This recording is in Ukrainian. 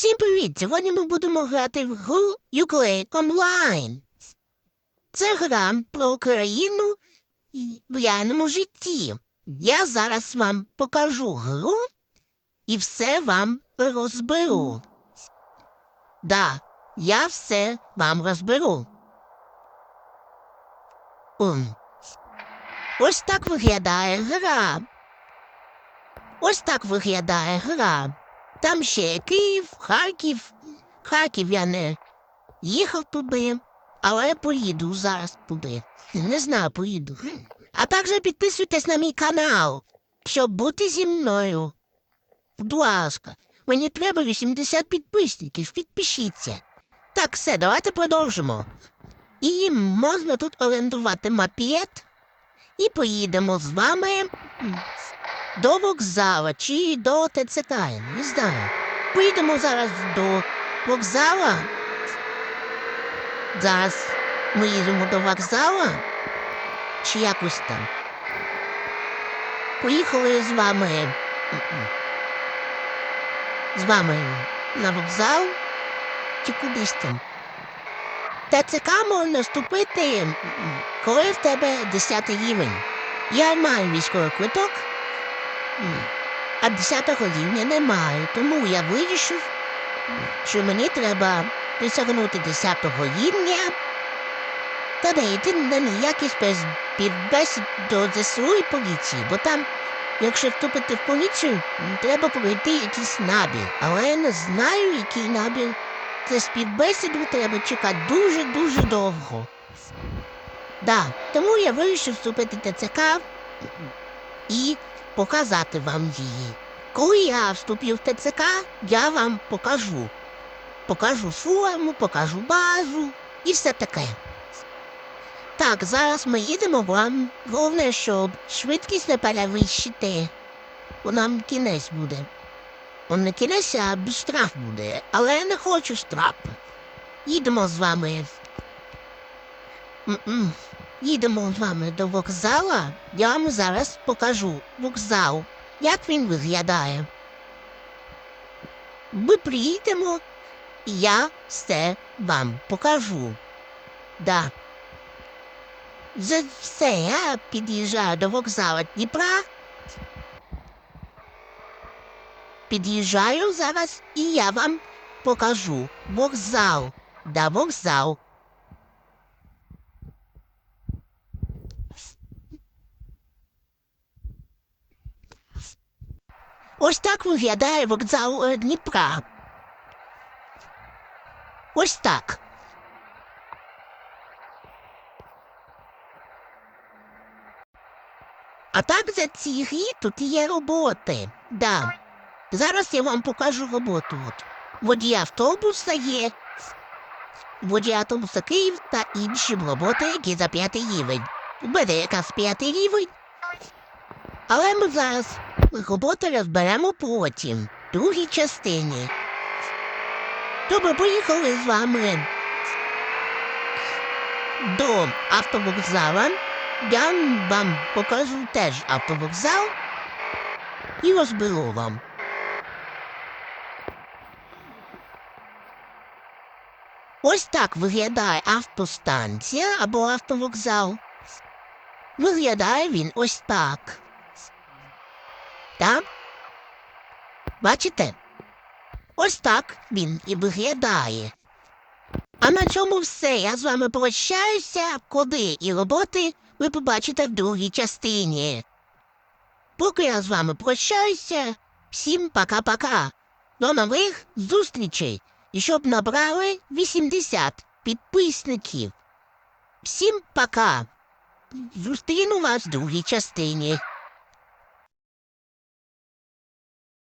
Всім привіт! Сьогодні ми будемо грати в гру Ukulele Online. Це гра про Україну в реальному житті. Я зараз вам покажу гру і все вам розберу. Да, я все вам розберу. Ум. Ось так виглядає гра. Ось так виглядає гра. Там ще Київ, Харків. Харків я не їхав туди, але поїду зараз туди. Не знаю, поїду. А також підписуйтесь на мій канал, щоб бути зі мною. Будь ласка, мені треба 80 підписників, підпишіться. Так, все, давайте продовжимо. І можна тут орендувати мопед. І поїдемо з вами до вокзала чи до ТЦК, не знаю. Поїдемо зараз до вокзала. Зараз ми їдемо до вокзала. Чи якось там. Поїхали з вами. З вами на вокзал чи кудись там. ТЦК можна вступити, коли в тебе 10 рівень. Я маю військовий квиток. А 10 рівня немає, тому я вирішив, що мені треба досягнути 10 рівня та не йти на ніякі спецпідбесід до ЗСУ і поліції, бо там, якщо вступити в поліцію, треба пройти якийсь набір. Але я не знаю, який набір. Це співбесіду треба чекати дуже-дуже довго. Да, тому я вирішив вступити в ТЦК і показати вам її. Коли я вступив в ТЦК, я вам покажу. Покажу форму, покажу базу і все таке. Так, зараз ми їдемо вам. Головне, щоб швидкість не перевищити, бо нам кінець буде. Он не кінець, а штраф буде, але я не хочу штраф. Їдемо з вами. М-м. Їдемо з вами до вокзала. Я вам зараз покажу вокзал, як він виглядає. Ми приїдемо, і я все вам покажу. Да. За все, я під'їжджаю до вокзалу Дніпра. Під'їжджаю зараз, і я вам покажу вокзал. Да, вокзал. Ось так виглядає вокзал е, Дніпра. Ось так. А так за ці грі тут є роботи. Да. Зараз я вам покажу роботу. От. Водій автобуса є, водій автобуса Київ та інші роботи, які за п'ятий рівень. У мене якраз п'ятий рівень. Але ми зараз роботи розберемо потім, в другій частині. Добре, поїхали з вами до автовокзала. Я вам покажу теж автовокзал і розберу вам. Ось так виглядає автостанція або автовокзал. Виглядає він ось так. Так? Бачите? Ось так він і виглядає. А на цьому все. Я з вами прощаюся, коди і роботи ви побачите в другій частині. Поки я з вами прощаюся, всім пока-пока. До нових зустрічей. І щоб набрали 80 підписників. Всім пока. Зустріну вас в другій частині.